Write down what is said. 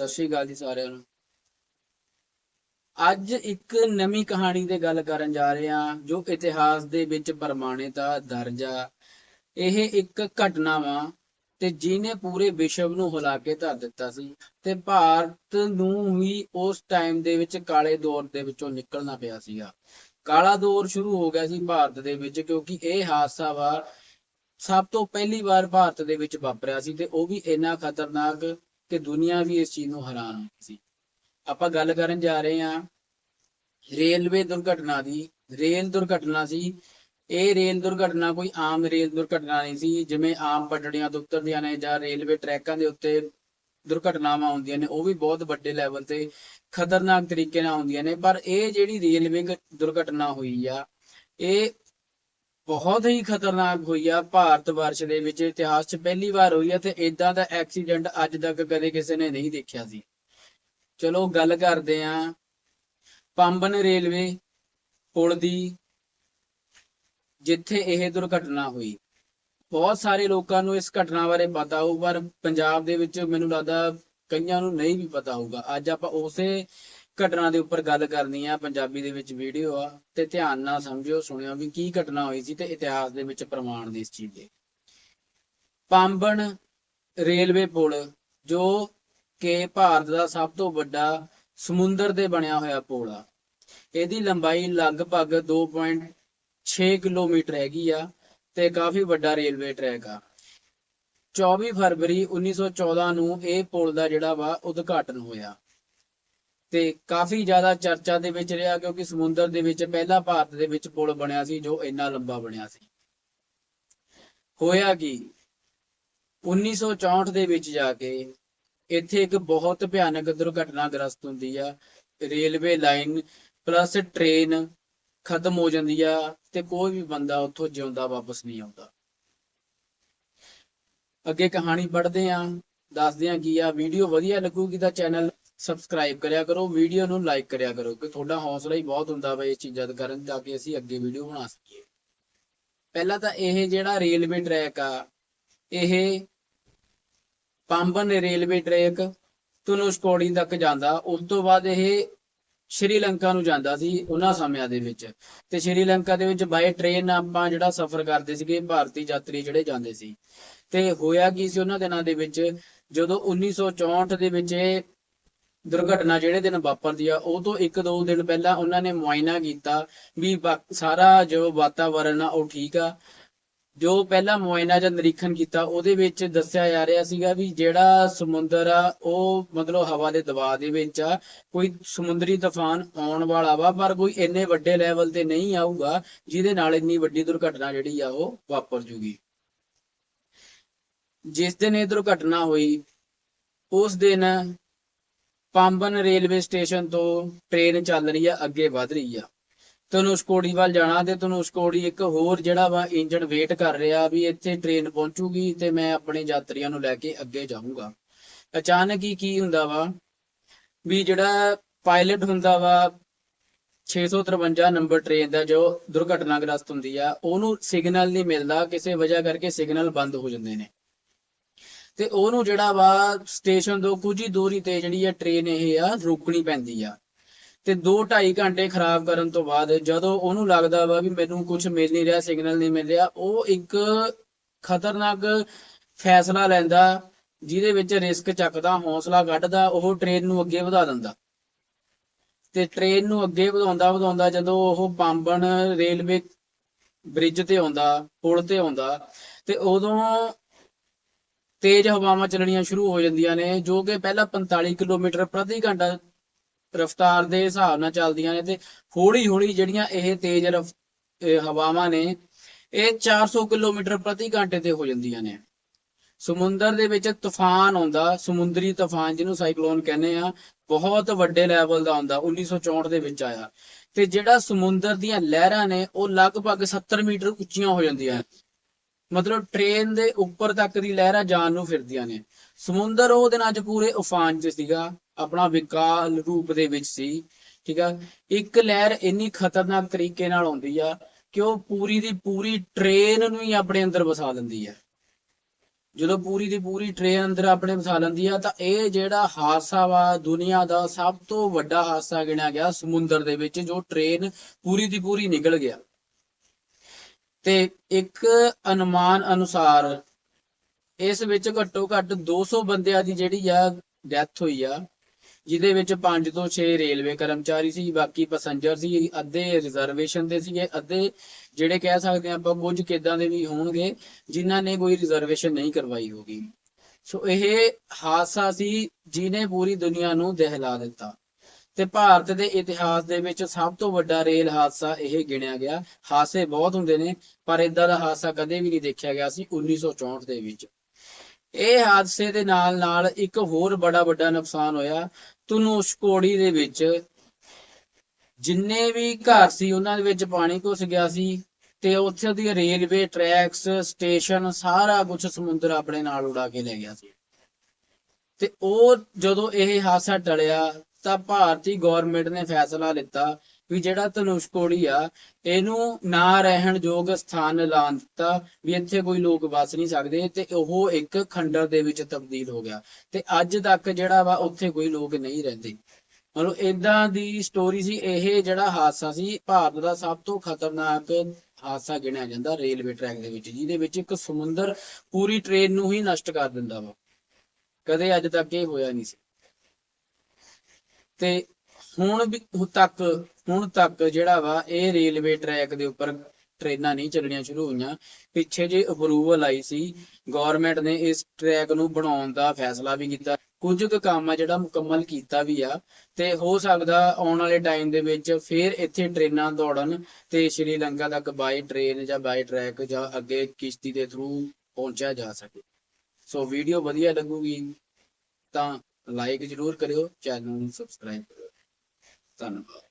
ਸਤਿ ਸ਼੍ਰੀ ਅਕਾਲ ਜੀ ਸਾਰਿਆਂ ਨੂੰ। ਅੱਜ ਇੱਕ ਨਵੀਂ ਕਹਾਣੀ ਤੇ ਗੱਲ ਕਰਨ ਜਾ ਰਹੇ ਹਾਂ, ਜੋ ਇਤਿਹਾਸ ਦੇ ਵਿੱਚ ਪ੍ਰਮਾਣਿਤਾ ਦਰਜਾ ਇਹ ਇੱਕ ਘਟਨਾ ਵਾ ਤੇ ਜਿਹਨੇ ਪੂਰੇ ਵਿਸ਼ਵ ਨੂੰ ਹਿਲਾ ਕੇ ਧਰ ਦਿੱਤਾ ਸੀ ਤੇ ਭਾਰਤ ਨੂੰ ਵੀ ਉਸ ਟਾਈਮ ਦੇ ਵਿੱਚ ਕਾਲੇ ਦੌਰ ਦੇ ਵਿੱਚੋਂ ਨਿਕਲਣਾ ਪਿਆ ਸੀਗਾ। ਕਾਲਾ ਦੌਰ ਸ਼ੁਰੂ ਹੋ ਗਿਆ ਸੀ ਭਾਰਤ ਦੇ ਵਿੱਚ ਕਿਉਂਕਿ ਇਹ ਹਾਦਸਾ ਵਾ ਸਭ ਤੋਂ ਪਹਿਲੀ ਵਾਰ ਭਾਰਤ ਦੇ ਵਿੱਚ ਵਾਪਰਿਆ ਸੀ ਤੇ ਉਹ ਵੀ ਇੰਨਾ ਖਤਰਨਾਕ ਕਿ ਦੁਨੀਆ ਵੀ ਇਸ ਚੀਜ਼ ਨੂੰ ਹੈਰਾਨ ਹੋ ਸੀ। ਆਪਾਂ ਗੱਲ ਕਰਨ ਜਾ ਰਹੇ ਹਾਂ ਰੇਲਵੇ ਦੁਰਘਟਨਾ ਦੀ। ਰੇਲ ਦੁਰਘਟਨਾ ਸੀ। ਇਹ ਰੇਲ ਦੁਰਘਟਨਾ ਕੋਈ ਆਮ ਰੇਲ ਦੁਰਘਟਨਾ ਨਹੀਂ ਸੀ, ਜਿਵੇਂ ਆਮ ਪਟੜੀਆਂ ਤੋਂ ਉਤਰਦੀਆਂ ਨੇ ਜਾਂ ਰੇਲਵੇ ਟਰੈਕਾਂ ਦੇ ਉੱਤੇ ਦੁਰਘਟਨਾਵਾਂ ਹੁੰਦੀਆਂ ਨੇ, ਉਹ ਵੀ ਬਹੁਤ ਵੱਡੇ ਲੈਵਲ ਤੇ ਖਤਰਨਾਕ ਤਰੀਕੇ ਨਾਲ ਹੁੰਦੀਆਂ ਨੇ। ਪਰ ਇਹ ਜਿਹੜੀ ਰੇਲਵੇ ਦੁਰਘਟਨਾ ਹੋਈ ਆ, ਇਹ ਬਹੁਤ ਹੀ ਖਤਰਨਾਕ ਹੋਈ ਆ। ਭਾਰਤ ਵਰਸ਼ ਦੇ ਵਿੱਚ ਇਤਿਹਾਸ 'ਚ ਪਹਿਲੀ ਵਾਰ ਹੋਈ ਆ ਤੇ ਇਦਾਂ ਦਾ ਐਕਸੀਡੈਂਟ ਅੱਜ ਤੱਕ ਕਦੇ ਕਿਸੇ ਨੇ ਨਹੀਂ ਦੇਖਿਆ ਸੀ। ਚਲੋ ਗੱਲ ਕਰਦੇ ਆ। ਪੰਬਨ ਰੇਲਵੇ ਪੁਲ ਦੀ ਜਿੱਥੇ ਇਹ ਦੁਰਘਟਨਾ ਹੋਈ। ਬਹੁਤ ਸਾਰੇ ਲੋਕਾਂ ਨੂੰ ਇਸ ਘਟਨਾ ਬਾਰੇ ਪਤਾ ਹੋਊ, ਪਰ ਪੰਜਾਬ ਦੇ ਵਿੱਚ ਮੈਨੂੰ ਲੱਗਦਾ ਕਈਆਂ ਨੂੰ ਨਹੀਂ ਵੀ ਪਤਾ ਹੋਊਗਾ। ਅੱਜ ਆਪਾਂ ਉਸੇ ਘਟਨਾ ਦੇ ਉੱਪਰ ਗੱਲ ਕਰਨੀ ਆ, ਪੰਜਾਬੀ ਦੇ ਵਿੱਚ ਵੀਡੀਓ ਆ, ਤੇ ਧਿਆਨ ਨਾਲ ਸਮਝਿਓ, ਸੁਣਿਓ ਵੀ ਕੀ ਘਟਨਾ ਹੋਈ ਸੀ ਤੇ ਇਤਿਹਾਸ ਦੇ ਵਿੱਚ ਪ੍ਰਮਾਣ ਨੇ ਇਸ ਚੀਜ਼ ਦੇ। ਪੰਬਨ ਰੇਲਵੇ ਪੁਲ, ਜੋ ਕਿ ਭਾਰਤ ਦਾ ਸਭ ਤੋਂ ਵੱਡਾ ਸਮੁੰਦਰ ਦੇ ਬਣਿਆ ਹੋਇਆ ਪੁਲ ਆ। ਇਹਦੀ ਲੰਬਾਈ ਲਗਭਗ 2.6 ਕਿਲੋਮੀਟਰ ਹੈਗੀ ਆ ਤੇ ਕਾਫੀ ਵੱਡਾ ਰੇਲਵੇ ਟਰੈਕ ਆ। 24 ਫਰਵਰੀ 1914 ਨੂੰ ਇਹ ਪੁਲ ਦਾ ਜਿਹੜਾ ਵਾ ਉਦਘਾਟਨ ਹੋਇਆ। ਤੇ ਕਾਫੀ ਜ਼ਿਆਦਾ ਚਰਚਾ ਦੇ ਵਿੱਚ ਰਿਹਾ ਕਿਉਂਕਿ ਸਮੁੰਦਰ ਦੇ ਵਿੱਚ ਪਹਿਲਾ ਭਾਰਤ ਦੇ ਵਿੱਚ ਪੁਲ ਬਣਿਆ ਸੀ ਜੋ ਇੰਨਾ ਲੰਬਾ ਬਣਿਆ ਸੀ। ਹੋਇਆ ਕੀ? 1964 ਦੇ ਵਿੱਚ ਜਾ ਕੇ ਇੱਥੇ ਇੱਕ ਬਹੁਤ ਭਿਆਨਕ ਦੁਰਘਟਨਾ ਗ੍ਰਸਤ ਹੁੰਦੀ ਆ। ਰੇਲਵੇ ਲਾਈਨ ਪਲੱਸ ਟ੍ਰੇਨ ਖਤਮ ਹੋ ਜਾਂਦੀ ਆ ਤੇ ਕੋਈ ਵੀ ਬੰਦਾ ਉੱਥੋਂ ਜਿਉਂਦਾ ਵਾਪਸ ਨਹੀਂ ਆਉਂਦਾ। ਅੱਗੇ ਕਹਾਣੀ ਪੜ੍ਹਦੇ ਆਂ, ਦੱਸਦੇ ਆਂ ਕੀ ਆ, ਵੀਡੀਓ ਵਧੀਆ ਲੱਗੂਗੀ ਤਾਂ ਚੈਨਲ ਸਬਸਕ੍ਰਾਈਬ ਕਰਿਆ ਕਰੋ ਵੀਡੀਓ ਨੂੰ ਲਾਈਕ ਕਰਿਆ ਕਰੋ ਕਿ ਤੁਹਾਡਾ ਹੌਸਲਾ ਹੀ ਬਹੁਤ ਹੁੰਦਾ ਵਾ ਇਹ ਚੀਜ਼ਾਂ ਕਰਨ ਤਾਂ ਕਿ ਅਸੀਂ ਅੱਗੇ ਵੀਡੀਓ ਬਣਾ ਸਕੀਏ। ਪਹਿਲਾਂ ਤਾਂ ਇਹ ਜਿਹੜਾ ਰੇਲਵੇ ਟਰੈਕ ਆ, ਇਹ ਪੰਬਨ ਰੇਲਵੇ ਟਰੈਕ ਧਨੁਸ਼ਕੋੜੀ ਤੱਕ ਜਾਂਦਾ, ਉਸ ਤੋਂ ਬਾਅਦ ਇਹ ਸ਼੍ਰੀਲੰਕਾ ਨੂੰ ਜਾਂਦਾ ਸੀ ਉਹਨਾਂ ਸਮਿਆਂ ਦੇ ਵਿੱਚ। ਤੇ ਸ਼੍ਰੀਲੰਕਾ ਦੇ ਵਿੱਚ ਬਾਈ ਟ੍ਰੇਨ ਆਪਾਂ ਜਿਹੜਾ ਸਫ਼ਰ ਕਰਦੇ ਸੀਗੇ, ਭਾਰਤੀ ਯਾਤਰੀ ਜਿਹੜੇ ਜਾਂਦੇ ਸੀ। ਤੇ ਹੋਇਆ ਕੀ ਸੀ ਉਹਨਾਂ ਦਿਨਾਂ ਦੇ ਵਿੱਚ, ਜਦੋਂ 1964 ਦੇ ਵਿੱਚ ਇਹ ਦੁਰਘਟਨਾ ਜਿਹੜੇ ਦਿਨ ਵਾਪਰਦੀ ਆ, ਉਹ ਤੋਂ ਇੱਕ ਦੋ ਦਿਨ ਪਹਿਲਾਂ ਉਹਨਾਂ ਨੇ ਮੁਆਇਨਾ ਕੀਤਾ ਵੀ ਸਾਰਾ ਜੋ ਵਾਤਾਵਰਣ ਆ, ਉਹ ਠੀਕ ਆ। ਜੋ ਪਹਿਲਾ ਮੁਆਇਨਾ ਜਾਂ ਨਿਰੀਖਣ ਕੀਤਾ, ਉਹਦੇ ਵਿੱਚ ਦੱਸਿਆ ਜਾ ਰਿਹਾ ਸੀਗਾ ਵੀ ਜਿਹੜਾ ਸਮੁੰਦਰ ਆ, ਉਹ ਮਤਲਬ ਹਵਾ ਦੇ ਦਬਾਅ ਦੇ ਵਿੱਚ ਆ। ਕੋਈ ਸਮੁੰਦਰੀ ਤੂਫਾਨ ਆਉਣ ਵਾਲਾ ਵਾ, ਪਰ ਕੋਈ ਇੰਨੇ ਵੱਡੇ ਲੈਵਲ ਤੇ ਨਹੀਂ ਆਊਗਾ, ਜਿਹਦੇ ਨਾਲ ਇੰਨੀ ਵੱਡੀ ਦੁਰਘਟਨਾ ਜਿਹੜੀ ਆ, ਉਹ ਵਾਪਰ ਜੂਗੀ। ਜਿਸ ਦਿਨ ਇਹ ਦੁਰਘਟਨਾ ਹੋਈ, ਉਸ ਦਿਨ ਪੰਬਨ ਰੇਲਵੇ ਸਟੇਸ਼ਨ ਤੋਂ ਟ੍ਰੇਨ ਚੱਲ ਰਹੀ ਆ, ਅੱਗੇ ਵਧ ਰਹੀ ਆ। ਧਨੁਸ਼ਕੋੜੀ ਵੱਲ ਜਾਣਾ ਤੇ ਧਨੁਸ਼ਕੋੜੀ ਇੱਕ ਹੋਰ ਜਿਹੜਾ ਵਾ ਇੰਜਣ ਵੇਟ ਕਰ ਰਿਹਾ ਵੀ ਇੱਥੇ ਟ੍ਰੇਨ ਪਹੁੰਚੂਗੀ ਤੇ ਮੈਂ ਆਪਣੇ ਯਾਤਰੀਆਂ ਨੂੰ ਲੈ ਕੇ ਅੱਗੇ ਜਾਊਂਗਾ। ਅਚਾਨਕ ਹੀ ਕੀ ਹੁੰਦਾ ਵਾ ਵੀ ਜਿਹੜਾ ਪਾਇਲਟ ਹੁੰਦਾ ਵਾ 653 ਨੰਬਰ ਟ੍ਰੇਨ ਦਾ ਜੋ ਦੁਰਘਟਨਾਗ੍ਰਸਤ ਹੁੰਦੀ ਆ, ਉਹਨੂੰ ਸਿਗਨਲ ਨਹੀਂ ਮਿਲਦਾ, ਕਿਸੇ ਵਜ੍ਹਾ ਕਰਕੇ ਸਿਗਨਲ ਬੰਦ ਹੋ ਜਾਂਦੇ ਨੇ। ਤੇ ਉਹਨੂੰ ਜਿਹੜਾ ਵਾ ਸਟੇਸ਼ਨ ਤੋਂ ਕੁਝ ਹੀ ਦੂਰੀ ਤੇ ਜਿਹੜੀ ਆ ਟ੍ਰੇਨ ਇਹ ਆ ਰੋਕਣੀ ਪੈਂਦੀ ਆ। ਤੇ 2.5 ਘੰਟੇ ਖਰਾਬ ਕਰਨ ਤੋਂ ਬਾਅਦ ਜਦੋਂ ਉਹਨੂੰ ਲੱਗਦਾ ਵਾ ਵੀ ਮੈਨੂੰ ਕੁਝ ਮਿਲ ਨਹੀਂ ਰਿਹਾ ਸਿਗਨਲ ਨਹੀਂ ਮਿਲ ਰਿਹਾ, ਉਹ ਇੱਕ ਖਤਰਨਾਕ ਫੈਸਲਾ ਲੈਂਦਾ, ਜਿਹਦੇ ਵਿੱਚ ਰਿਸਕ ਚੱਕਦਾ, ਹੌਸਲਾ ਕੱਢਦਾ, ਉਹ ਟ੍ਰੇਨ ਨੂੰ ਅੱਗੇ ਵਧਾ ਦਿੰਦਾ। ਤੇ ਟ੍ਰੇਨ ਨੂੰ ਅੱਗੇ ਵਧਾਉਂਦਾ ਵਧਾਉਂਦਾ ਜਦੋਂ ਉਹ ਬੰਬਣ ਰੇਲਵੇ ਬ੍ਰਿਜ ਤੇ ਆਉਂਦਾ, ਪੁਲ ਤੇ ਆਉਂਦਾ, ਤੇ ਉਦੋਂ ਤੇਜ਼ ਹਵਾਵਾਂ ਚੱਲਣੀਆਂ ਸ਼ੁਰੂ ਹੋ ਜਾਂਦੀਆਂ ਨੇ, ਜੋ ਕਿ ਪਹਿਲਾਂ 45 ਕਿਲੋਮੀਟਰ ਪ੍ਰਤੀ ਘੰਟਾ ਰਫ਼ਤਾਰ ਦੇ ਹਿਸਾਬ ਨਾਲ ਚੱਲਦੀਆਂ ਨੇ ਤੇ ਹੌਲੀ ਹੌਲੀ ਜਿਹੜੀਆਂ ਇਹ ਤੇਜ਼ ਹਵਾਵਾਂ ਨੇ, ਇਹ 400 ਕਿਲੋਮੀਟਰ ਪ੍ਰਤੀ ਘੰਟੇ ਤੇ ਹੋ ਜਾਂਦੀਆਂ ਨੇ। ਸਮੁੰਦਰ ਦੇ ਵਿੱਚ ਤੂਫਾਨ ਆਉਂਦਾ, ਸਮੁੰਦਰੀ ਤੂਫਾਨ ਜਿਹਨੂੰ ਸਾਈਕਲੋਨ ਕਹਿੰਦੇ ਆ, ਬਹੁਤ ਵੱਡੇ ਲੈਵਲ ਦਾ ਆਉਂਦਾ 1964 ਦੇ ਵਿੱਚ ਆਇਆ। ਤੇ ਜਿਹੜਾ ਸਮੁੰਦਰ ਦੀਆਂ ਲਹਿਰਾਂ ਨੇ, ਉਹ ਲਗਭਗ 70 ਮੀਟਰ ਉੱਚੀਆਂ ਹੋ ਜਾਂਦੀਆਂ ਮਤਲਬ ਟ੍ਰੇਨ ਦੇ ਉੱਪਰ ਤੱਕ ਦੀ ਲਹਿਰਾਂ ਜਾਣ ਨੂੰ ਫਿਰਦੀਆਂ ਨੇ। ਸਮੁੰਦਰ ਉਹ ਦਿਨ ਅੱਜ ਪੂਰੇ ਉਫਾਨ 'ਚ ਸੀਗਾ, ਆਪਣਾ ਵਿਕਾਲ ਰੂਪ ਦੇ ਵਿੱਚ ਸੀ, ਠੀਕ ਆ? ਇੱਕ ਲਹਿਰ ਇੰਨੀ ਖਤਰਨਾਕ ਤਰੀਕੇ ਨਾਲ ਆਉਂਦੀ ਆ ਕਿ ਉਹ ਪੂਰੀ ਦੀ ਪੂਰੀ ਟ੍ਰੇਨ ਨੂੰ ਹੀ ਆਪਣੇ ਅੰਦਰ ਵਸਾ ਦਿੰਦੀ ਆ। ਜਦੋਂ ਪੂਰੀ ਦੀ ਪੂਰੀ ਟ੍ਰੇਨ ਅੰਦਰ ਆਪਣੇ ਵਸਾ ਲੈਂਦੀ ਆ, ਤਾਂ ਇਹ ਜਿਹੜਾ ਹਾਦਸਾ ਵਾ, ਦੁਨੀਆ ਦਾ ਸਭ ਤੋਂ ਵੱਡਾ ਹਾਦਸਾ ਗਿਣਿਆ ਗਿਆ ਸਮੁੰਦਰ ਦੇ ਵਿੱਚ, ਜੋ ਟ੍ਰੇਨ ਪੂਰੀ ਦੀ ਪੂਰੀ ਨਿਕਲ ਗਿਆ। ਤੇ ਇੱਕ ਅਨੁਮਾਨ ਅਨੁਸਾਰ ਇਸ ਵਿੱਚ ਘੱਟੋ ਘੱਟ 200 ਬੰਦਿਆਂ ਦੀ ਜਿਹੜੀ ਆ ਡੈਥ ਹੋਈ ਆ, ਜਿਹਦੇ ਵਿੱਚ 5 ਤੋਂ 6 ਰੇਲਵੇ ਕਰਮਚਾਰੀ ਸੀ, ਬਾਕੀ ਪੈਸੇਂਜਰ ਸੀ, ਅੱਧੇ ਰਿਜ਼ਰਵੇਸ਼ਨ ਦੇ ਸੀਗੇ, ਅੱਧੇ ਜਿਹੜੇ ਕਹਿ ਸਕਦੇ ਆ ਆਪਾਂ ਕੁਝ ਕਿੱਦਾਂ ਦੇ ਵੀ ਹੋਣਗੇ, ਜਿਨ੍ਹਾਂ ਨੇ ਕੋਈ ਰਿਜ਼ਰਵੇਸ਼ਨ ਨਹੀਂ ਕਰਵਾਈ ਹੋਗੀ ਸੋ ਇਹ ਹਾਦਸਾ ਸੀ, ਜਿਹਨੇ ਪੂਰੀ ਦੁਨੀਆ ਨੂੰ ਦਹਿਲਾ ਦਿੱਤਾ। ਤੇ ਭਾਰਤ ਦੇ ਇਤਿਹਾਸ ਦੇ ਵਿੱਚ ਸਭ ਤੋਂ ਵੱਡਾ ਰੇਲ ਹਾਦਸਾ ਇਹ ਗਿਣਿਆ ਗਿਆ। ਹਾਦਸੇ ਬਹੁਤ ਹੁੰਦੇ ਨੇ, ਪਰ ਇਦਾਂ ਦਾ ਹਾਦਸਾ ਕਦੇ ਵੀ ਨਹੀਂ ਦੇਖਿਆ ਗਿਆ ਸੀ 1964 ਦੇ ਵਿੱਚ। ਇਹ ਹਾਦਸੇ ਦੇ ਨਾਲ ਨਾਲ ਇੱਕ ਹੋਰ ਬੜਾ ਵੱਡਾ ਨੁਕਸਾਨ ਹੋਇਆ। ਧਨੁਸ਼ਕੋੜੀ ਦੇ ਵਿੱਚ ਜਿੰਨੇ ਵੀ ਘਰ ਸੀ, ਉਹਨਾਂ ਦੇ ਵਿੱਚ ਪਾਣੀ ਘੁਸ ਗਿਆ ਸੀ ਤੇ ਉੱਥੇ ਦੀ ਰੇਲਵੇ ਟਰੈਕਸ, ਸਟੇਸ਼ਨ ਸਾਰਾ ਕੁਝ ਸਮੁੰਦਰ ਆਪਣੇ ਨਾਲ ਉਡਾ ਕੇ ਲੈ ਗਿਆ ਸੀ। ਤੇ ਉਹ ਜਦੋਂ ਇਹ ਹਾਦਸਾ ਟਲਿਆ ਤਾਂ ਭਾਰਤੀ ਗਵਰਨਮੈਂਟ ਨੇ ਫੈਸਲਾ ਲਿੱਤਾ ਵੀ ਜਿਹੜਾ ਧਨੁਸ਼ਕੋੜੀ ਆ, ਇਹਨੂੰ ਨਾ ਰਹਿਣ ਯੋਗ ਸਥਾਨ ਐਲਾਨ ਦਿੱਤਾ ਵੀ ਇੱਥੇ ਕੋਈ ਲੋਕ ਵਸ ਨਹੀਂ ਸਕਦੇ ਤੇ ਉਹ ਇੱਕ ਖੰਡਰ ਦੇ ਵਿੱਚ ਤਬਦੀਲ ਹੋ ਗਿਆ ਤੇ ਅੱਜ ਤੱਕ ਜਿਹੜਾ ਵਾ ਉੱਥੇ ਕੋਈ ਲੋਕ ਨਹੀਂ ਰਹਿੰਦੇ। ਮਤਲਬ ਇਦਾਂ ਦੀ ਸਟੋਰੀ ਸੀ, ਇਹ ਜਿਹੜਾ ਹਾਦਸਾ ਸੀ, ਭਾਰਤ ਦਾ ਸਭ ਤੋਂ ਖਤਰਨਾਕ ਹਾਦਸਾ ਗਿਣਿਆ ਜਾਂਦਾ ਰੇਲਵੇ ਟਰੈਕ ਦੇ ਵਿੱਚ, ਜਿਹਦੇ ਵਿੱਚ ਇੱਕ ਸਮੁੰਦਰ ਪੂਰੀ ਟ੍ਰੇਨ ਨੂੰ ਹੀ ਨਸ਼ਟ ਕਰ ਦਿੰਦਾ ਵਾ। ਕਦੇ ਅੱਜ ਤੱਕ ਇਹ ਹੋਇਆ ਨਹੀਂ ਸੀ। ਤੇ ਹੁਣ ਵੀ ਤੱਕ, ਹੁਣ ਤੱਕ ਜਿਹੜਾ ਵਾ, ਇਹ ਰੇਲਵੇ ਟਰੈਕ ਦੇ ਉੱਪਰ ਟ੍ਰੇਨਾਂ ਨਹੀਂ ਚੱਲਣੀਆਂ ਸ਼ੁਰੂ ਹੋਈਆਂ। ਪਿੱਛੇ ਜੇ ਅਪਰੂਵਲ ਆਈ ਸੀ ਗਵਰਨਮੈਂਟ ਨੇ ਇਸ ਟਰੈਕ ਨੂੰ ਬਣਾਉਣ ਦਾ ਫੈਸਲਾ ਵੀ ਕੀਤਾ। ਕੁਝ ਕੁ ਕੰਮ ਆ ਜਿਹੜਾ ਮੁਕੰਮਲ ਕੀਤਾ ਵੀ ਆ, ਤੇ ਹੋ ਸਕਦਾ ਆਉਣ ਵਾਲੇ ਟਾਈਮ ਦੇ ਵਿੱਚ ਫੇਰ ਇੱਥੇ ਟ੍ਰੇਨਾਂ ਦੌੜਨ ਤੇ ਸ਼੍ਰੀਲੰਕਾ ਤੱਕ ਬਾਈ ਟ੍ਰੇਨ ਜਾਂ ਬਾਈ ਟਰੈਕ ਜਾਂ ਅੱਗੇ ਕਿਸ਼ਤੀ ਦੇ ਥਰੂ ਪਹੁੰਚਿਆ ਜਾ ਸਕੇ। ਸੋ ਵੀਡੀਓ ਵਧੀਆ ਲੱਗੂਗੀ ਤਾਂ ਲਾਈਕ ਜ਼ਰੂਰ ਕਰਿਓ ਚੈਨਲ ਨੂੰ ਸਬਸਕ੍ਰਾਈਬ ਕਰਿਓ। ਧੰਨਵਾਦ।